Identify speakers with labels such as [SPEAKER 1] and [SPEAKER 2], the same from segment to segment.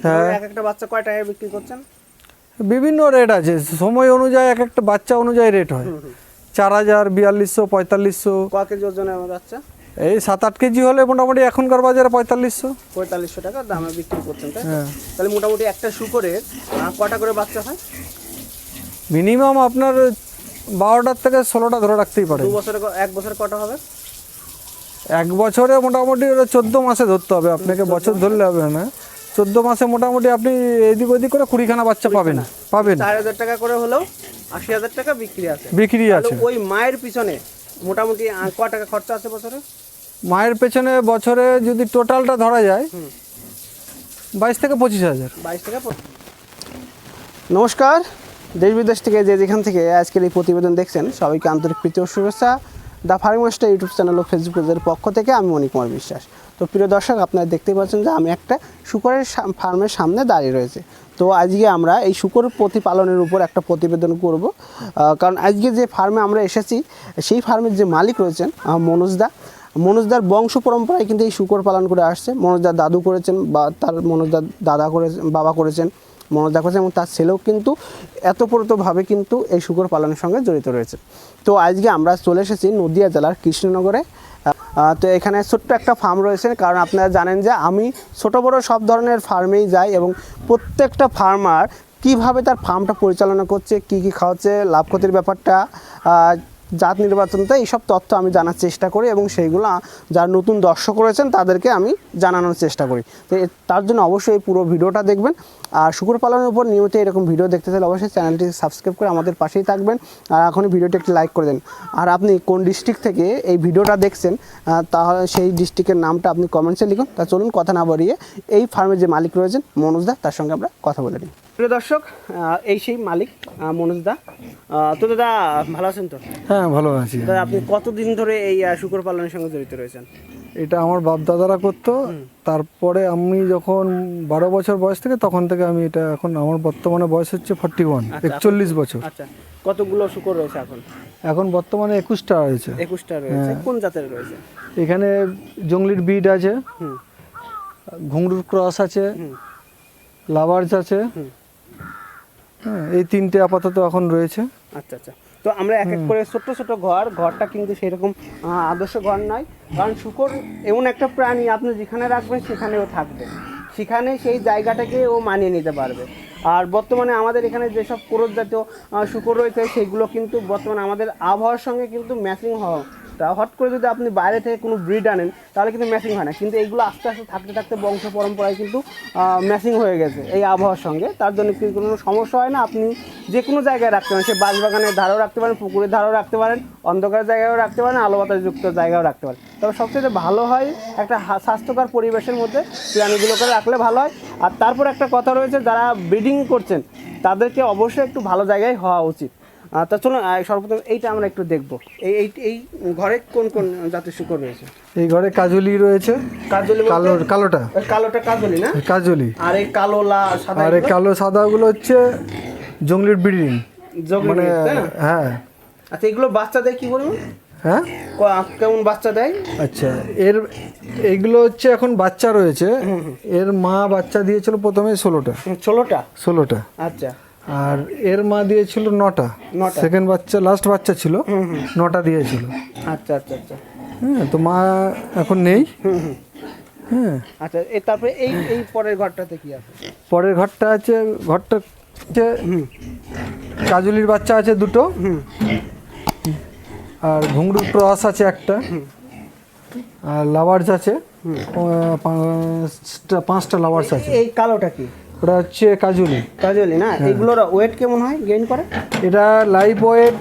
[SPEAKER 1] হ্যাঁ।
[SPEAKER 2] এক একটা বাচ্চা কয় টাকায় বিক্রি করছেন?
[SPEAKER 1] বিভিন্ন রেট আছে। সময় অনুযায়ী এক একটা বাচ্চা অনুযায়ী রেট হয়। চার হাজার বিয়াল্লিশশো পঁয়তাল্লিশশো।
[SPEAKER 2] ক কেজি ওজনের বাচ্চা?
[SPEAKER 1] এই সাত আট কেজি হলে মোটামুটি এখনকার বাজারে পঁয়তাল্লিশশো।
[SPEAKER 2] পঁয়তাল্লিশশো টাকা দামে বিক্রি করছেন তাই
[SPEAKER 1] হ্যাঁ।
[SPEAKER 2] তাহলে মোটামুটি একটা শুকরের আহ, কটা করে বাচ্চা হয়?
[SPEAKER 1] মিনিমাম আপনার বারোটার থেকে ষোলোটা ধরে রাখতেই পারে
[SPEAKER 2] দু বছরে এক বছর কটা হবে?
[SPEAKER 1] এক বছরে মোটামুটি ওটা চোদ্দ মাসে ধরতে হবে। আপনাকে বছর ধরলে হবে না। চোদ্দ মাসে মোটামুটি আপনি এদিক ওদিক করে কুড়িখানা বাচ্চা পাবেন পাবেন।
[SPEAKER 2] চার হাজার টাকা করে হলেও আশি হাজার টাকা বিক্রি আছে।
[SPEAKER 1] বিক্রি আছে।
[SPEAKER 2] ওই মায়ের পিছনে মোটামুটি ক টাকা খরচা আছে বছরে?
[SPEAKER 1] মায়ের পেছনে বছরে যদি টোটালটা ধরা যায় বাইশ থেকে পঁচিশ হাজার।
[SPEAKER 2] বাইশ টাকা পড়- নমস্কার। দেশ বিদেশ থেকে যে যেখান থেকে আজকের এই প্রতিবেদন দেখছেন সবাইকে আন্তরিক প্রীতি ও শুভেচ্ছা। The farming master YouTube channel O Facebook পেজের পক্ষ থেকে আমি মণি কুমার বিশ্বাস। তো প্রিয় দর্শক, আপনারা দেখতে পাচ্ছেন যে আমি একটা শুকরের ফার্মের সামনে দাঁড়িয়ে রয়েছে। তো আজকে আমরা এই শুকর প্রতিপালনের উপর একটা প্রতিবেদন করব। কারণ আজকে যে ফার্মে আমরা এসেছি, সেই ফার্মের যে মালিক রয়েছেন মনোজদা মনোজদার বংশ পরম্পরায় কিন্তু এই শুকর পালন করে আসছে। মনোজদার দাদু করেছেন বা তার মনোজদার দাদা করেছেন, বাবা করেছেন, মনোজদা করেছেন এবং তার ছেলেও কিন্তু এতপ্রতভাবে কিন্তু এই শুকর পালনের সঙ্গে জড়িত রয়েছে। তো আজকে আমরা চলে এসেছি নদিয়া জেলার কৃষ্ণনগরে। তো এখানে ছোট্ট একটা ফার্ম রয়েছে, কারণ আপনারা জানেন যে আমি ছোট বড় সব ধরনের ফার্মেই যাই এবং প্রত্যেকটা ফার্মার কীভাবে তার ফার্মটা পরিচালনা করছে, কি কি খাওয়াচ্ছে, লাভ ক্ষতির ব্যাপারটা জাত নির্বাচনতে এইসব তথ্য আমি জানার চেষ্টা করি এবং সেইগুলো যারা নতুন দর্শক রয়েছেন তাদেরকে আমি জানানোর চেষ্টা করি। তো তার জন্য অবশ্যই পুরো ভিডিওটা দেখবেন। আর শুকুর পালনের উপর নিয়মিত এরকম ভিডিও দেখতে চাইলে অবশ্যই চ্যানেলটি সাবস্ক্রাইব করে আমাদের পাশেই থাকবেন। আর এখনই ভিডিওটি একটি লাইক করে দেন। আর আপনি কোন ডিস্ট্রিক্ট থেকে এই ভিডিওটা দেখছেন তাহলে সেই ডিস্ট্রিক্টের নামটা আপনি কমেন্টসে লিখুন। তা চলুন কথা না বাড়িয়ে এই ফার্মের যে মালিক রয়েছেন মনোজদা তার সঙ্গে আমরা কথা বলে নিই। প্রিয় দর্শক এই সেই মালিক আহ, মনোজদা আহ, তো দাদা ভালো আছেন তো?
[SPEAKER 1] হ্যাঁ ভালো আছি।
[SPEAKER 2] আপনি কতদিন ধরে এই শুকর পালনের সঙ্গে জড়িত রয়েছেন?
[SPEAKER 1] এটা আমার বাপ দাদারা করতো তারপরে আমি যখন বারো বছর বয়স থেকে তখন থেকে আমি এটা এখন আমার বর্তমানে বয়স হচ্ছে ফর্টি ওয়ান একচল্লিশ বছর।
[SPEAKER 2] আচ্ছা কতগুলো শুকর রয়েছে এখন?
[SPEAKER 1] এখন বর্তমানে একুশটা রয়েছে।
[SPEAKER 2] একুশটা রয়েছে কোন জাতের রয়েছে?
[SPEAKER 1] এখানে জঙ্গলির বিড আছে ঘুংরুর ক্রস আছে। লাভার্স আছে। হ্যাঁ এই তিনটে আপাতত এখন রয়েছে।
[SPEAKER 2] আচ্ছা আচ্ছা। তো আমরা এক এক করে ছোট্ট ছোট ঘর ঘরটা কিন্তু সেরকম আদর্শ ঘর নয়। কারণ শুকর এমন একটা প্রাণী আপনি যেখানে রাখবেন সেখানেও থাকবে। সেখানে সেই জায়গাটাকে ও মানিয়ে নিতে পারবে। আর বর্তমানে আমাদের এখানে যেসব কোরস জাতীয় শুকর রয়েছে সেগুলো কিন্তু বর্তমানে আমাদের আবহাওয়ার সঙ্গে কিন্তু ম্যাচিং হওয়া তা হট করে যদি আপনি বাইরে থেকে কোনো ব্রিড আনেন, তাহলে কিন্তু ম্যাচিং হয় না। কিন্তু এইগুলো আস্তে আস্তে থাকতে থাকতে বংশ পরম্পরায় কিন্তু ম্যাচিং হয়ে গেছে এই আবহাওয়ার সঙ্গে। তার জন্য কিন্তু কোনো সমস্যা হয় না? আপনি যে কোনো জায়গায় রাখতে পারেন, সে বাঁশবাগানের ধারেও রাখতে পারেন, পুকুরের ধারেও রাখতে পারেন অন্ধকার জায়গায়ও রাখতে পারেন আলো বাতাসযুক্ত জায়গায়ও রাখতে পারেন। তবে সবচেয়ে ভালো হয় একটা স্বাস্থ্যকর পরিবেশের মধ্যে প্রাণীগুলোকে রাখলে ভালো হয়। আর তারপর একটা কথা রয়েছে, যারা ব্রিডিং করছেন, তাদেরকে অবশ্যই একটু ভালো জায়গায় হওয়া উচিত। তা চলুন সর্বপ্রথম এইটা আমরা একটু দেখব। এই এই এই ঘরে কোন কোন জাতের শুকর রয়েছে?
[SPEAKER 1] এই ঘরে কাজলি রয়েছে।
[SPEAKER 2] কাজলি
[SPEAKER 1] কালো কালোটা।
[SPEAKER 2] কালোটা কাজলি না?
[SPEAKER 1] কাজলি।
[SPEAKER 2] আর এই কালো লা সাদা
[SPEAKER 1] আর এই কালো সাদাগুলো হচ্ছে জঙ্গলির ব্রিডিং। মানে হ্যাঁ।
[SPEAKER 2] আচ্ছা এগুলো বাচ্চা দেয় কি বলব
[SPEAKER 1] হ্যাঁ?
[SPEAKER 2] কেমন বাচ্চা দেয়?
[SPEAKER 1] আচ্ছা এর এইগুলো হচ্ছে এখন বাচ্চা রয়েছে। এর মা বাচ্চা দিয়েছিল প্রথমে ষোলোটা।
[SPEAKER 2] ষোলোটা?
[SPEAKER 1] ষোলোটা।
[SPEAKER 2] আচ্ছা।
[SPEAKER 1] আর এর মা দিয়েছিল নটা। সেকেন্ড বাচ্চা লাস্ট বাচ্চা ছিল। নটা দিয়েছিল।
[SPEAKER 2] আচ্ছা আচ্ছা আচ্ছা।
[SPEAKER 1] হ্যাঁ তো মা এখন নেই। হ্যাঁ।
[SPEAKER 2] আচ্ছা এই তারপরে এই এই পরের ঘরটাতে কি আছে?
[SPEAKER 1] পরের ঘরটা আছে ঘরটা হচ্ছে কাজুলির বাচ্চা আছে দুটো।
[SPEAKER 2] হুম।
[SPEAKER 1] আর ঘুংরুর ক্রস আছে একটা। আর লাভার্স আছে। পাঁচটা পাঁচটা লাভার্স আছে।
[SPEAKER 2] এই কালোটা কি?
[SPEAKER 1] ওটা হচ্ছে কাজুলি।
[SPEAKER 2] কাজলি না? এইগুলোর ওয়েট কেমন হয় গেইন করে?
[SPEAKER 1] এটা লাইভ ওয়েট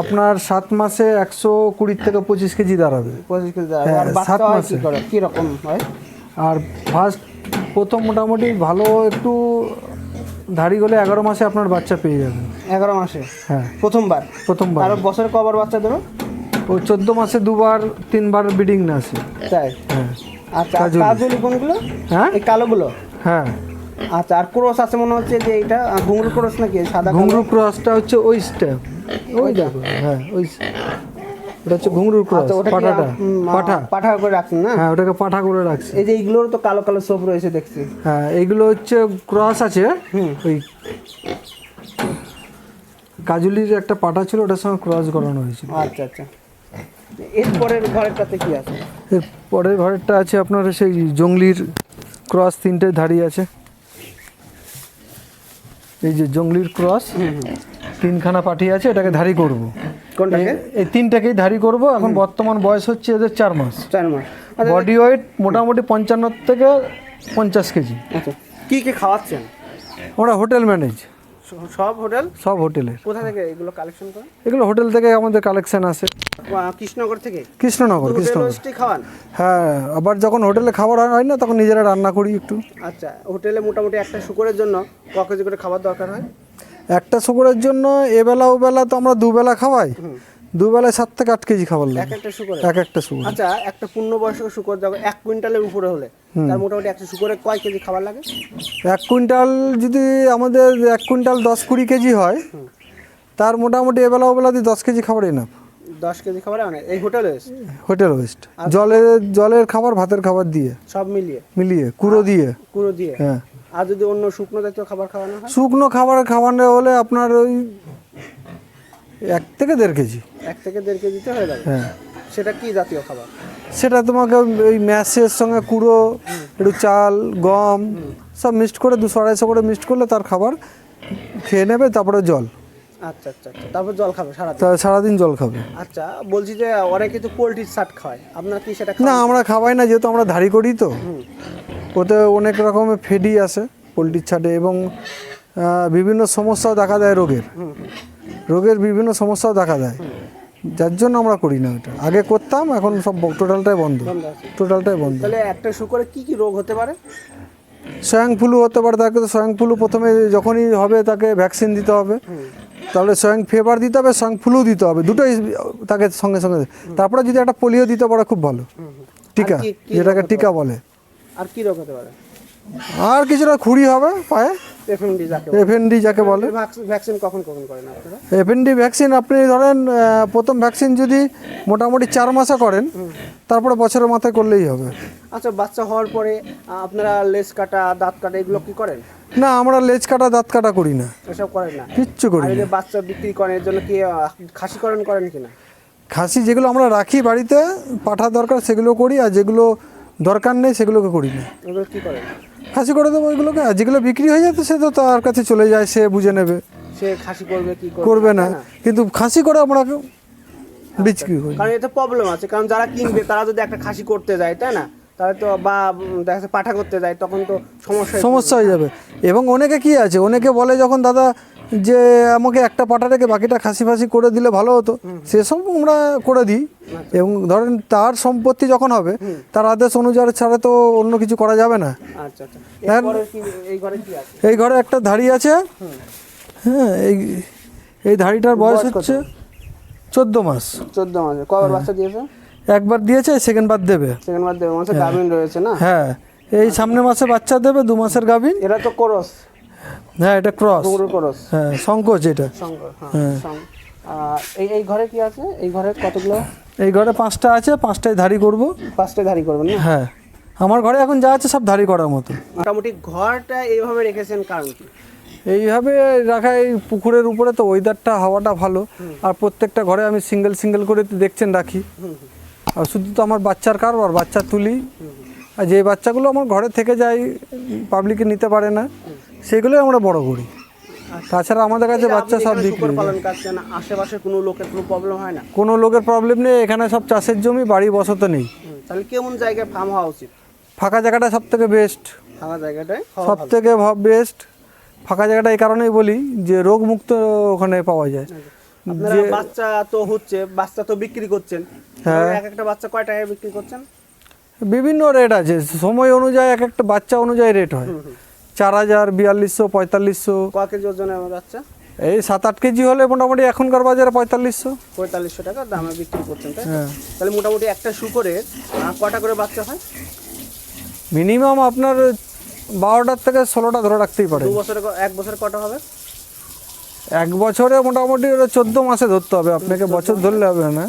[SPEAKER 1] আপনার সাত মাসে একশো কুড়ি থেকে পঁচিশ কেজি দাঁড়াবে।
[SPEAKER 2] পঁচিশ কেজি দাঁড়াবে।
[SPEAKER 1] হ্যাঁ,
[SPEAKER 2] আর বাচ্চা
[SPEAKER 1] সাত
[SPEAKER 2] হয়
[SPEAKER 1] মাসে।
[SPEAKER 2] কি করে? কি রকম হয়?
[SPEAKER 1] আর ফার্স্ট প্রথম মোটামুটি ভালো একটু ধাড়ি গলে এগারো মাসে আপনার বাচ্চা পেয়ে যাবেন
[SPEAKER 2] এগারো মাসে?
[SPEAKER 1] হ্যাঁ।
[SPEAKER 2] প্রথমবার?
[SPEAKER 1] প্রথমবার।
[SPEAKER 2] আর বছরে কবার বাচ্চা ধরো
[SPEAKER 1] ও চোদ্দ মাসে দুবার তিনবার ব্রিডিং না আছে
[SPEAKER 2] তাই?
[SPEAKER 1] হ্যাঁ।
[SPEAKER 2] আচ্ছা আর।
[SPEAKER 1] কাজলি
[SPEAKER 2] কোনগুলো?
[SPEAKER 1] হ্যাঁ?
[SPEAKER 2] এই কালোগুলো?
[SPEAKER 1] হ্যাঁ।
[SPEAKER 2] আচ্ছা আর ক্রস আছে মনে হচ্ছে যে এটা ঘুঙরু ক্রস নাকি? সাদা?
[SPEAKER 1] ঘুংরু ক্রসটা হচ্ছে ওই স্টেপ। ওই দেখো হ্যাঁ ওই ওটা হচ্ছে ঘুঙরুর ক্রস
[SPEAKER 2] আচ্ছা ওটা কি
[SPEAKER 1] পাঠাটা পাঠা।
[SPEAKER 2] পাঠা করে রাখছেন না?
[SPEAKER 1] হ্যাঁ ওটাকে পাঠা করে রাখছি
[SPEAKER 2] এই যে এইগুলোর তো কালো কালো সোপ রয়েছে দেখছি।
[SPEAKER 1] হ্যাঁ এইগুলো হচ্ছে ক্রস আছে। ওই কাজুলির একটা পাঠা ছিল ওটার সঙ্গে ক্রস করানো হয়েছিল।
[SPEAKER 2] আচ্ছা আচ্ছা। এরপরের ঘরেরটাতে কি আছে?
[SPEAKER 1] এর পরের ঘরেরটা আছে আপনার সেই জঙ্গলির ক্রস তিনটে ধাড়ি আছে। এই যে জঙ্গলির ক্রস তিনখানা পাঠিয়ে আছে এটাকে ধারি করব।
[SPEAKER 2] কোনটাকে?
[SPEAKER 1] এই তিনটাকেই ধারি করব এখন বর্তমান বয়স হচ্ছে এদের চার মাস।
[SPEAKER 2] চার মাস। আচ্ছা
[SPEAKER 1] বডি ওয়েট মোটামুটি পঞ্চান্ন থেকে পঞ্চাশ কেজি।
[SPEAKER 2] আচ্ছা কী কী খাওয়াচ্ছেন?
[SPEAKER 1] ওরা হোটেল ম্যানেজ।
[SPEAKER 2] সব হোটেল?
[SPEAKER 1] সব হোটেলের।
[SPEAKER 2] কোথা থেকে এগুলো কালেকশন করেন?
[SPEAKER 1] এগুলো হোটেল থেকে আমাদের কালেকশন
[SPEAKER 2] আহ, কৃষ্ণনগর থেকে?
[SPEAKER 1] কৃষ্ণনগর কৃষ্ণনগর।
[SPEAKER 2] খাওয়ান?
[SPEAKER 1] হ্যাঁ আবার যখন হোটেলে খাবার হয় না তখন নিজেরা রান্না করি একটু।
[SPEAKER 2] আচ্ছা হোটেলে মোটামুটি একটা শুকরের জন্য ক কেজি করে খাবার দরকার হয়?
[SPEAKER 1] একটা শুকুরের জন্য এবেলা ওবেলা তো আমরা দুবেলা খাওয়াই। দুবেলায় সাত থেকে আট কেজি খাবার
[SPEAKER 2] এক
[SPEAKER 1] লাগে
[SPEAKER 2] একটা শুকরে?
[SPEAKER 1] এক একটা শুকুর।
[SPEAKER 2] আচ্ছা একটা পূর্ণবয়স্ক শুকর যখন এক কুইন্টালের উপরে হলে তার মোটামুটি একটা শুকরে কয় কেজি খাবার লাগে?
[SPEAKER 1] এক কুইন্টাল যদি আমাদের এক কুইন্টাল দশ কুড়ি কেজি হয় তার মোটামুটি এবেলা ওবেলা দিয়ে দশ কেজি খাবার এনাফ
[SPEAKER 2] দশ কেজি খাবার মানে? এই হোটেলে
[SPEAKER 1] হোটেল ওয়েস্ট জলের জলের খাবার ভাতের খাবার দিয়ে।
[SPEAKER 2] সব মিলিয়ে?
[SPEAKER 1] মিলিয়ে কুড়ো দিয়ে।
[SPEAKER 2] কুড়ো দিয়ে?
[SPEAKER 1] হ্যাঁ।
[SPEAKER 2] আর যদি অন্য শুকনো জাতীয় খাবার খাওয়ানো হয়?
[SPEAKER 1] শুকনো খাবার খাওয়ানো হলে আপনার ওই এক থেকে দেড় কেজি।
[SPEAKER 2] এক থেকে দেড় কেজিতে হয়ে যাবে?
[SPEAKER 1] হ্যাঁ।
[SPEAKER 2] সেটা কি জাতীয় খাবার?
[SPEAKER 1] সেটা তোমাকে ওই ম্যাশের সঙ্গে কুড়ো একটু চাল গম সব মিক্সড করে দুশো আড়াইশো করে মিক্সড করলে তার খাবার খেয়ে নেবে তারপরে জল।
[SPEAKER 2] আচ্ছা আচ্ছা আচ্ছা। তারপর জল খাবে সারা
[SPEAKER 1] সারাদিন জল খাবে।
[SPEAKER 2] আচ্ছা বলছি যে অনেকে তো পোলট্রির শার্ট খায়। আপনার কি সেটা
[SPEAKER 1] না আমরা খাওয়াই না যেহেতু আমরা ধাড়ি করি তো। ওতে অনেক রকমের ফেডি আসে পোলট্রির ছাটে এবং বিভিন্ন সমস্যাও দেখা দেয় রোগের। রোগের বিভিন্ন সমস্যাও দেখা দেয়। যার জন্য আমরা করি না ওটা আগে করতাম এখন সব টোটালটাই বন্ধ। টোটালটাই বন্ধ।
[SPEAKER 2] তাহলে একটা শুকরে কি কি রোগ হতে পারে?
[SPEAKER 1] স্বয়ং ফ্লু হতে পারে তাকে তো স্বয়ং ফ্লু প্রথমে যখনই হবে তাকে ভ্যাকসিন দিতে হবে। তাহলে স্বয়ং ফেভার দিতে হবে স্বয়ং ফ্লু দিতে হবে। দুটোই তাকে সঙ্গে সঙ্গে তারপরে যদি একটা পোলিও দিতে পারে খুব ভালো। টিকা যেটাকে টিকা বলে।
[SPEAKER 2] আর কি রোগ হতে পারে?
[SPEAKER 1] আর কিছুটা খুঁড়ি হবে পায়ে।
[SPEAKER 2] এফএমডি যাকে
[SPEAKER 1] এফএনডি যাকে বলে।
[SPEAKER 2] ভ্যাকসিন কখন কখন করেন আপনারা?
[SPEAKER 1] এফএনডি ভ্যাকসিন আপনি ধরেন প্রথম ভ্যাকসিন যদি মোটামুটি চার মাসে করেন তারপরে বছরের মাথায় করলেই হবে।
[SPEAKER 2] আচ্ছা বাচ্চা হওয়ার পরে আপনারা লেজ কাটা দাঁত কাটা এগুলো কি করেন?
[SPEAKER 1] না আমরা লেজ কাটা দাঁত কাটা করি না।
[SPEAKER 2] এসব করেন না?
[SPEAKER 1] কিচ্ছু করি না।
[SPEAKER 2] বাচ্চা বিক্রি করেন এর জন্য কি খাসিকরণ করেন কিনা
[SPEAKER 1] খাসি যেগুলো আমরা রাখি বাড়িতে পাঠা দরকার সেগুলো করি আর যেগুলো দরকার নেই সেগুলোকে করি না।
[SPEAKER 2] এগুলো কি করেন?
[SPEAKER 1] খাসি করে দেবো ওইগুলোকে। আর যেগুলো বিক্রি হয়ে যেত সে তো তার কাছে চলে যায় সে বুঝে নেবে।
[SPEAKER 2] সে খাসি করবে কি
[SPEAKER 1] করবে না। কিন্তু খাসি করে আমরা বিক্রি করি?
[SPEAKER 2] কারণ এটা প্রবলেম আছে। কারণ যারা কিনবে তারা যদি একটা খাসি করতে যায় তাই না? তাহলে তো বা দেখা যাচ্ছে পাঠা করতে যায় তখন তো সমস্যা
[SPEAKER 1] সমস্যা হয়ে যাবে। এবং অনেকে কি আছে? অনেকে বলে যখন দাদা যে আমাকে একটা পাটা রেখে বাকিটা খাসি ফাসি করে দিলে ভালো হতো সেসব আমরা করে দিই। এবং ধরেন তার সম্পত্তি যখন হবে তার আদেশ অনুযায়ী ছাড়া তো অন্য কিছু করা যাবে না।
[SPEAKER 2] আচ্ছা আচ্ছা। কি এই ঘরে
[SPEAKER 1] একটা ধাড়ি আছে। হ্যাঁ এই এই ধাড়িটার বয়স হচ্ছে চোদ্দ মাস।
[SPEAKER 2] চোদ্দ মাসে। কবার বাচ্চা দিয়েছে?
[SPEAKER 1] একবার দিয়েছে সেকেন্ড বার দেবে।
[SPEAKER 2] সেকেন্ড বার দেড় মাসে গাভিন রয়েছে না?
[SPEAKER 1] হ্যাঁ। এই সামনের মাসে বাচ্চা দেবে দু মাসের গাভিন।
[SPEAKER 2] এরা তো করস।
[SPEAKER 1] হ্যাঁ এটা ক্রস
[SPEAKER 2] করস
[SPEAKER 1] হ্যাঁ সংকোচ এটা।
[SPEAKER 2] হ্যাঁ আর এই এই ঘরে কি আছে? এই ঘরে কতগুলো?
[SPEAKER 1] এই ঘরে পাঁচটা আছে পাঁচটায় ধাড়ি করব।
[SPEAKER 2] পাঁচটা ধারি করবেন না?
[SPEAKER 1] হ্যাঁ। আমার ঘরে এখন যা আছে সব ধাড়ি করার মতো।
[SPEAKER 2] মোটামুটি ঘরটা এইভাবে রেখেছেন কারণ কি?
[SPEAKER 1] এইভাবে রাখা এই পুকুরের উপরে তো ওয়েদারটা হাওয়াটা ভালো। আর প্রত্যেকটা ঘরে আমি সিঙ্গেল সিঙ্গেল করে দেখছেন রাখি। আর শুধু তো আমার বাচ্চার কারবার বাচ্চা তুলি। আর যে বাচ্চাগুলো আমার ঘরে থেকে যায় পাবলিকে নিতে পারে না। সেগুলোই আমরা বড় করি। তাছাড়া আমাদের কাছে বাচ্চা সব বিক্রি।
[SPEAKER 2] পালন করছেন আশেপাশে কোনো লোকের কোনো প্রবলেম হয় না?
[SPEAKER 1] কোনো লোকের প্রবলেম নেই এখানে সব চাষের জমি বাড়ি বসত নেই।
[SPEAKER 2] তাহলে কেমন জায়গায় ফার্ম হওয়া উচিত?
[SPEAKER 1] ফাঁকা জায়গাটা সব থেকে বেস্ট
[SPEAKER 2] ফাঁকা জায়গাটায় হওয়া
[SPEAKER 1] সব। থেকে বেস্ট ফাঁকা জায়গাটা এই কারণেই বলি যে রোগ মুক্ত ওখানে পাওয়া যায়।
[SPEAKER 2] আপনারা বাচ্চা তো হচ্ছে বাচ্চা তো বিক্রি করছেন।
[SPEAKER 1] হ্যাঁ।
[SPEAKER 2] এক একটা বাচ্চা কয় টাকায় বিক্রি করছেন?
[SPEAKER 1] বিভিন্ন রেট আছে। সময় অনুযায়ী এক একটা বাচ্চা অনুযায়ী রেট হয়। চার হাজার বিয়াল্লিশশো পঁয়তাল্লিশশো।
[SPEAKER 2] ক কেজি ওজনের আমার বাচ্চা?
[SPEAKER 1] এই সাত আট কেজি হলে মোটামুটি এখনকার বাজারে পঁয়তাল্লিশশো।
[SPEAKER 2] পঁয়তাল্লিশশো টাকা দামে বিক্রি করছেন তাই
[SPEAKER 1] হ্যাঁ।
[SPEAKER 2] তাহলে মোটামুটি একটা শুকরের কটা করে বাচ্চা হয়?
[SPEAKER 1] মিনিমাম আপনার বারোটার থেকে ষোলোটা ধরে রাখতেই পারে।
[SPEAKER 2] দু বছরে এক বছর কটা হবে?
[SPEAKER 1] এক বছরে মোটামুটি ওটা চোদ্দ মাসে ধরতে হবে। আপনাকে বছর ধরলে হবে না।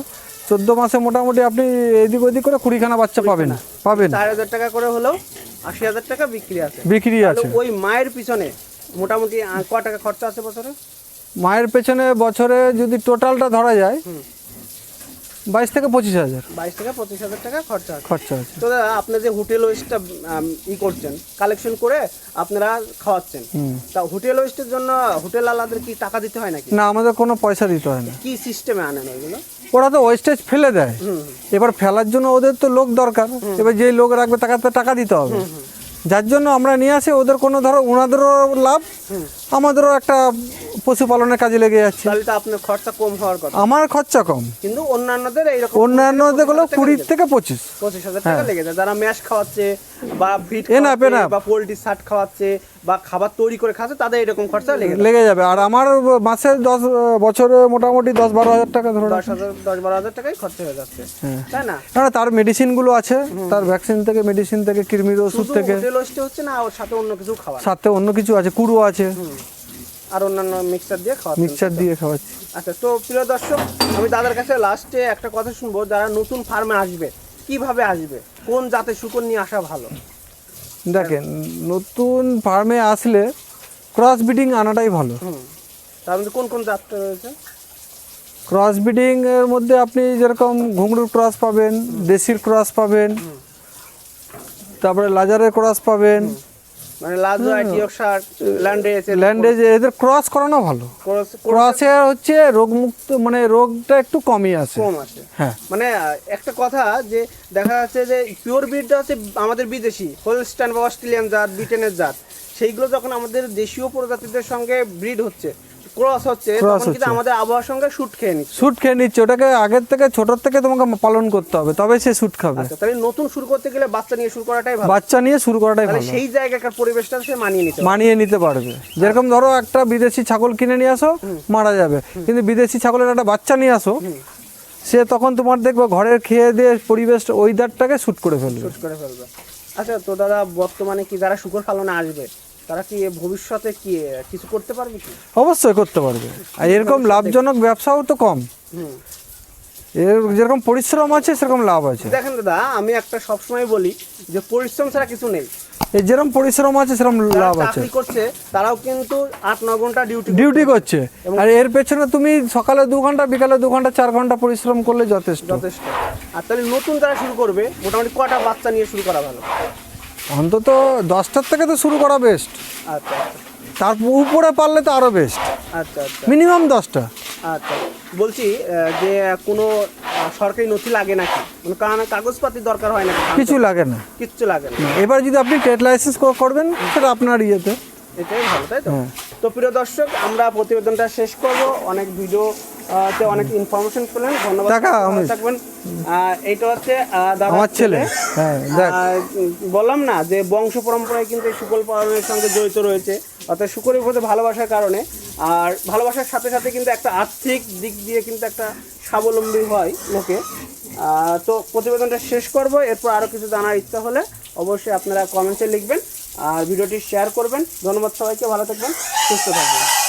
[SPEAKER 1] চোদ্দ মাসে মোটামুটি আপনি এদিক ওদিক করে কুড়িখানা বাচ্চা পাবেন পাবেন।
[SPEAKER 2] চার হাজার টাকা করে হলেও আশি হাজার টাকা বিক্রি আছে।
[SPEAKER 1] বিক্রি আছে।
[SPEAKER 2] ওই মায়ের পিছনে মোটামুটি ক টাকা খরচা আছে বছরে?
[SPEAKER 1] মায়ের পেছনে বছরে যদি টোটালটা ধরা যায় বাইশ থেকে পঁচিশ হাজার।
[SPEAKER 2] বাইশ থেকে পঁচিশ হাজার টাকা খরচা
[SPEAKER 1] খরচা আছে।
[SPEAKER 2] তো দাদা আপনি যে হোটেল ওয়েস্টটা ই করছেন কালেকশন করে আপনারা খাওয়াচ্ছেন তা হোটেল ওয়েস্টের জন্য হোটেল আলাদের কি টাকা দিতে হয় নাকি?
[SPEAKER 1] না আমাদের কোনো পয়সা দিতে হয় না।
[SPEAKER 2] কি সিস্টেমে আনেন ওইগুলো?
[SPEAKER 1] ওরা তো ওয়েস্টেজ ফেলে দেয়। এবার ফেলার জন্য ওদের তো লোক দরকার। এবার যেই লোক রাখবে তাকে তো টাকা দিতে হবে। যার জন্য আমরা নিয়ে আসি, ওদের কোনো ধরো ওনাদেরও লাভ, আমাদেরও একটা পশুপালনের কাজে লেগে যাচ্ছে।
[SPEAKER 2] তাহলে তো আপনার খরচা কম হওয়ার কথা।
[SPEAKER 1] আমার খরচা কম।
[SPEAKER 2] কিন্তু অন্যান্যদের এইরকম
[SPEAKER 1] অন্যান্যদেরগুলো কুড়ি থেকে পঁচিশ।
[SPEAKER 2] পঁচিশ হাজার টাকা লেগে যায় যারা ম্যাশ খাওয়াচ্ছে বা ফিট
[SPEAKER 1] enough.
[SPEAKER 2] বা পোলট্রি শার্ট খাওয়াচ্ছে বা খাবার তৈরি করে খাচ্ছে তাদের এরকম খরচা লেগে
[SPEAKER 1] লেগে যাবে। আর আমার মাসে দশ বছরে মোটামুটি দশ বারো হাজার টাকা ধরে।
[SPEAKER 2] দশ হাজার দশ বারো হাজার টাকাই খরচা হয়ে যাচ্ছে।
[SPEAKER 1] হ্যাঁ।
[SPEAKER 2] তাই না?
[SPEAKER 1] তার মেডিসিনগুলো আছে। তার ভ্যাকসিন থেকে মেডিসিন থেকে কৃমির ওষুধ থেকে।
[SPEAKER 2] হচ্ছে না সাথে অন্য কিছু খাওয়া
[SPEAKER 1] সাথে অন্য কিছু আছে কুড়ো আছে।
[SPEAKER 2] আর অন্যান্য মিক্সার দিয়ে খাওয়া
[SPEAKER 1] মিক্সচার দিয়ে খাওয়াচ্ছি।
[SPEAKER 2] আচ্ছা তো প্রিয় দর্শক আমি দাদার কাছে লাস্টে একটা কথা শুনব যারা নতুন ফার্মে আসবে কীভাবে আসবে? কোন জাতের শুকর নিয়ে আসা ভালো?
[SPEAKER 1] দেখেন নতুন ফার্মে আসলে ক্রস ব্রিডিং আনাটাই ভালো।
[SPEAKER 2] তার মধ্যে কোন কোন জাতটা রয়েছে?
[SPEAKER 1] ক্রস ব্রিডিং এর মধ্যে আপনি যেরকম ঘুঙরুর ক্রস পাবেন দেশির ক্রস পাবেন তারপরে লাজারের ক্রস পাবেন
[SPEAKER 2] মানে লাজো আইটিওশার ল্যান্ডেজ
[SPEAKER 1] ল্যান্ডেজ এদের ক্রস করানো ভালো। ক্রসে হচ্ছে রোগমুক্ত মানে রোগটা একটু কমই আছে।
[SPEAKER 2] কম আছে।
[SPEAKER 1] হ্যাঁ।
[SPEAKER 2] মানে একটা কথা যে দেখা যাচ্ছে যে পিওর ব্রিডটা হচ্ছে আমাদের বিদেশি হোলস্টাইন বা অস্ট্রেলিয়ান জাত ব্রিটেনের জাত। সেইগুলো যখন আমাদের দেশীয় প্রজাতিদের সঙ্গে ব্রিড হচ্ছে ক্রস হচ্ছে তখন কিন্তু আমাদের আবহাওয়ার সঙ্গে শুট খেয়ে নিচ্ছে।
[SPEAKER 1] স্যুট খেয়ে নিচ্ছে। ওটাকে আগের থেকে ছোটোর থেকে তোমাকে পালন করতে হবে তবে সে স্যুট খাবে।
[SPEAKER 2] আচ্ছা তাহলে নতুন শুরু করতে গেলে বাচ্চা নিয়ে শুরু করাটাই ভালো।
[SPEAKER 1] বাচ্চা নিয়ে শুরু করাটাই ভালো।
[SPEAKER 2] সেই জায়গাকার পরিবেশটা সে মানিয়ে নিতে
[SPEAKER 1] মানিয়ে নিতে পারবে। যেরকম ধরো একটা বিদেশি ছাগল কিনে নিয়ে আসো মারা যাবে। কিন্তু বিদেশি ছাগলের একটা বাচ্চা নিয়ে আসো সে তখন তোমার দেখবে ঘরের খেয়ে দিয়ে পরিবেশ ওয়েদারটাকে শ্যুট করে ফেলবে।
[SPEAKER 2] শুট করে ফেলবে। আচ্ছা তো দাদা বর্তমানে কি যারা শুকর পালনে আসবে তারা কি ভবিষ্যতে কি কিছু করতে পারবে কি?
[SPEAKER 1] অবশ্যই করতে পারবে। আর এরকম লাভজনক ব্যবসাও তো কম।
[SPEAKER 2] হুম।
[SPEAKER 1] এর যেরকম পরিশ্রম আছে সেরকম লাভ আছে।
[SPEAKER 2] দেখেন দাদা আমি একটা সবসময় বলি যে পরিশ্রম ছাড়া কিছু নেই।
[SPEAKER 1] এর যেরকম পরিশ্রম আছে সেরকম লাভ আছে।
[SPEAKER 2] করছে তারাও কিন্তু আট ন ঘণ্টা ডিউটি
[SPEAKER 1] ডিউটি করছে। আর এর পেছনে তুমি সকালে দু ঘণ্টা বিকালে দু ঘণ্টা চার ঘণ্টা পরিশ্রম করলে যথেষ্ট।
[SPEAKER 2] যথেষ্ট। আর তাহলে নতুন যারা শুরু করবে মোটামুটি কটা বাচ্চা নিয়ে শুরু করা ভালো?
[SPEAKER 1] অন্তত দশটার থেকে তো শুরু করা বেস্ট
[SPEAKER 2] আচ্ছা
[SPEAKER 1] তার উপরে পারলে তো আরও বেস্ট
[SPEAKER 2] আচ্ছা আচ্ছা।
[SPEAKER 1] মিনিমাম দশটা।
[SPEAKER 2] আচ্ছা। বলছি যে কোনো সরকারি নথি লাগে নাকি? কোনো কাগজ- কাগজপাতি দরকার হয় নাকি?
[SPEAKER 1] কিছু লাগে না।
[SPEAKER 2] কিচ্ছু লাগে না।
[SPEAKER 1] এবার যদি আপনি ট্রেড লাইসেন্স করবেন সেটা আপনার ইয়েতে।
[SPEAKER 2] এটাই ভালো তাই তো?
[SPEAKER 1] হ্যাঁ।
[SPEAKER 2] তো প্রিয় দর্শক আমরা প্রতিবেদনটা শেষ করব। অনেক ভিডিও তে অনেক ইনফরমেশন পেলেন। ধন্যবাদ। থাকবেন। এইটা হচ্ছে
[SPEAKER 1] আমার ছেলে। হ্যাঁ
[SPEAKER 2] বললাম না যে বংশ পরম্পরায় কিন্তু এই শুকর পালনের সঙ্গে জড়িত রয়েছে। অর্থাৎ শুকরের প্রতি ভালোবাসার কারণে। আর ভালোবাসার সাথে সাথে কিন্তু একটা আর্থিক দিক দিয়ে কিন্তু একটা স্বাবলম্বী হয় লোকে। তো প্রতিবেদনটা শেষ করব। এরপর আরও কিছু জানার ইচ্ছা হলে অবশ্যই আপনারা কমেন্টসে লিখবেন। আর ভিডিওটি শেয়ার করবেন। ধন্যবাদ সবাইকে। ভালো থাকবেন। সুস্থ থাকবেন।